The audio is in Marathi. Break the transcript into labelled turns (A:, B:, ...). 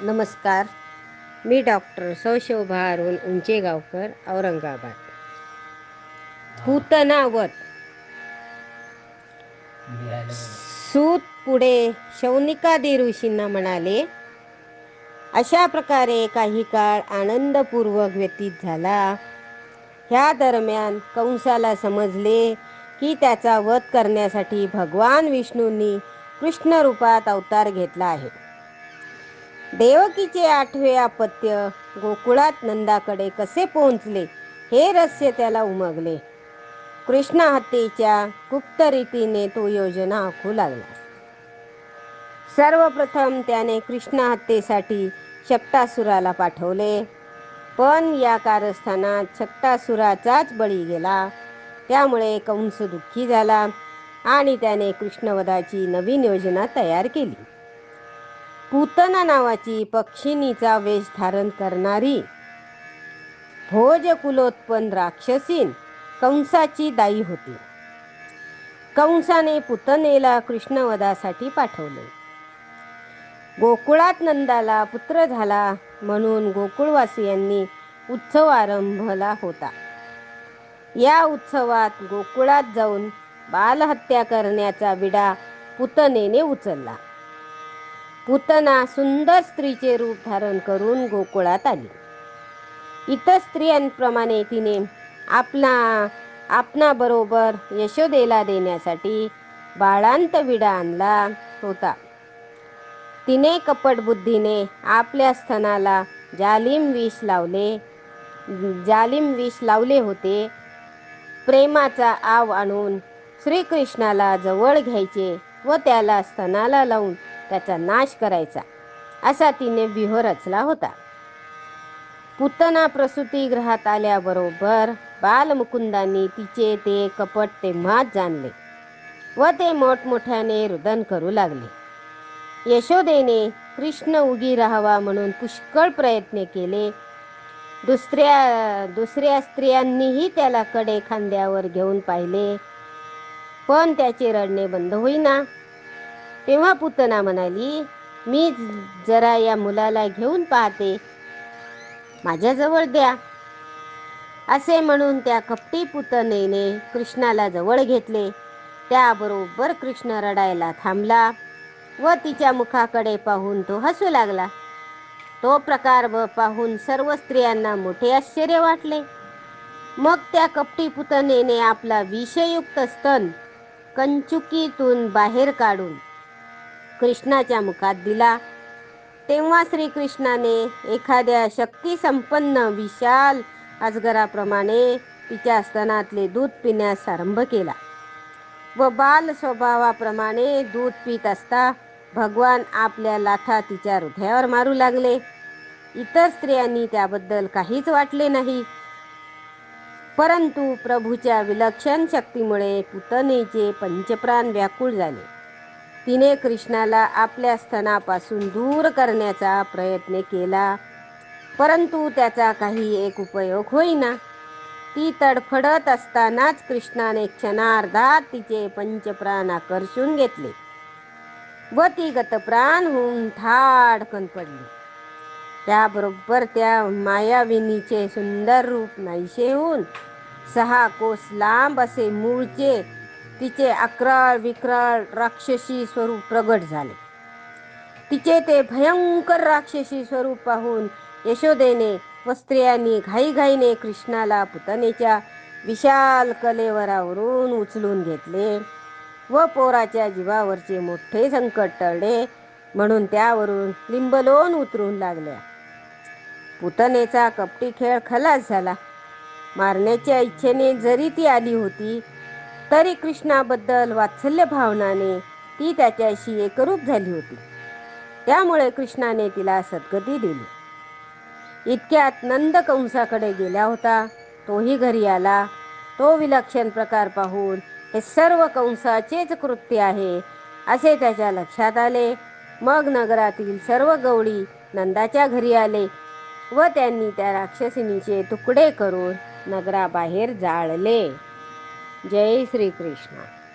A: नमस्कार. मी डॉक्टर सौशोभा अरुण उंचेगावकर औरंगाबाद. पूतनावत. सूत पुढे शौनिकादी ऋषींना म्हणाले अशा प्रकारे काही काळ आनंदपूर्वक व्यतीत झाला. ह्या दरम्यान कंसाला समजले की त्याचा वध करण्यासाठी भगवान विष्णूंनी कृष्ण रूपात अवतार घेतला आहे. देवकीचे आठवे अपत्य गोकुळात नंदाकडे कसे पोहोचले हे रहस्य त्याला उमगले. कृष्ण हत्येच्या गुप्त रीतीने तो योजना आखू लागला. सर्वप्रथम त्याने कृष्ण हत्येसाठी शक्तासुराला पाठवले. पण या कारस्थानात शक्तासुराचाच बळी गेला. त्यामुळे कंस दुःखी झाला आणि त्याने कृष्णवधाची नवीन योजना तयार केली. पूतना नावाची पक्षिणीचा वेश धारण करणारी. भोज कुलोत्पन्न राक्षसीन कंसाची दाई होती. कंसाने पुतनेला कृष्णवधासाठी पाठवले. गोकुळात नंदाला पुत्र झाला म्हणून गोकुळवासियांनी उत्सव आरंभला होता. या उत्सवात गोकुळात जाऊन बालहत्या करण्याचा विडा पुतनेने उचलला. पुतना सुंदर स्त्रीचे रूप धारण करून गोकुळात आली. इतर स्त्रियांप्रमाणे तिने आपला आपणाबरोबर यशोदेला देण्यासाठी बाळांत विडा आणला होता. तिने कपट बुद्धीने आपल्या स्तनाला जालिम विष लावले जालिम विष लावले होते. प्रेमाचा आव आणून श्रीकृष्णाला जवळ घ्यायचे व त्याला स्तनाला लावून त्याचा नाश करायचा. असा तिने व्यूह रचला होता. पुतना प्रसूतीगृहात आल्याबरोबर बालमुकुंदांनी तिचे ते कपट तेव्हाच जाणले व ते मोठमोठ्याने रुदन करू लागले. यशोदेने कृष्ण उगी राहावा म्हणून पुष्कळ प्रयत्न केले. दुसऱ्या दुसऱ्या स्त्रियांनीही त्याला कडे खांद्यावर घेऊन पाहिले. पण त्याचे रडणे बंद होईना. तेव्हा पुतना म्हणाली मी जरा या मुलाला घेऊन पाहते. माझ्याजवळ द्या. असे म्हणून त्या कपटी पुतनेने कृष्णाला जवळ घेतले. त्याबरोबर कृष्ण रडायला थांबला व तिच्या मुखाकडे पाहून तो हसू लागला. तो प्रकार व पाहून सर्व स्त्रियांना मोठे आश्चर्य वाटले. मग त्या कपटी पुतनेने आपला विषयुक्त स्तन कंचुकीतून बाहेर काढून कृष्णाच्या मुखात दिला. तेव्हा श्रीकृष्णाने एखाद्या शक्तिसंपन्न विशाल अजगराप्रमाणे तिच्या स्तनातले दूध पिण्यास आरंभ केला. व बाल स्वभावाप्रमाणे दूध पित असता भगवान आपल्या लाथा तिच्या हृदयावर मारू लागले. इतर स्त्रियांनी त्याबद्दल काहीच वाटले नाही. परंतु प्रभूच्या विलक्षण शक्तीमुळे पुतनेचे पंचप्राण व्याकुळ झाले. तिने कृष्णाला आपल्या स्तनापासून दूर करण्याचा प्रयत्न केला. परंतु त्याचा काही एक उपयोग होईना. ती तडफडत असतानाच कृष्णाने क्षणार्धात तिचे पंचप्राण आकर्षून घेतले. व ती गतप्राण होऊन थाडकन पडली त्याबरोबर त्या मायाविनीचे सुंदर रूप नाहीसे होऊन सहा कोस लांब असे मूळचे तिचे अक्राळ विक्राळ राक्षसी स्वरूप प्रगट झाले. तिचे ते भयंकर राक्षसी स्वरूप पाहून यशोदेने व स्त्रियांनी घाईघाईने कृष्णाला पुतनेच्या विशाल कलेवरावरून उचलून घेतले व पोराच्या जीवावरचे मोठे संकट टळले म्हणून त्यावरून लिंबलोन उतरून लागल्या. पुतनेचा कपटी खेळ खलास झाला. मारण्याच्या इच्छेने जरी ती आली होती तरी कृष्णाबद्दल वात्सल्य भावनाने ती त्याच्याशी एकरूप झाली होती. त्यामुळे कृष्णाने तिला सद्गती दिली. इतक्यात नंद कंसाकडे गेला होता. तोही घरी आला. तो विलक्षण प्रकार पाहून हे सर्व कंसाचेच कृत्य आहे असे त्याच्या लक्षात आले. मग नगरातील सर्व गवळी नंदाच्या घरी आले व त्यांनी त्या राक्षसिनीचे तुकडे करून नगराबाहेर जाळले. જય શ્રી કૃષ્ણ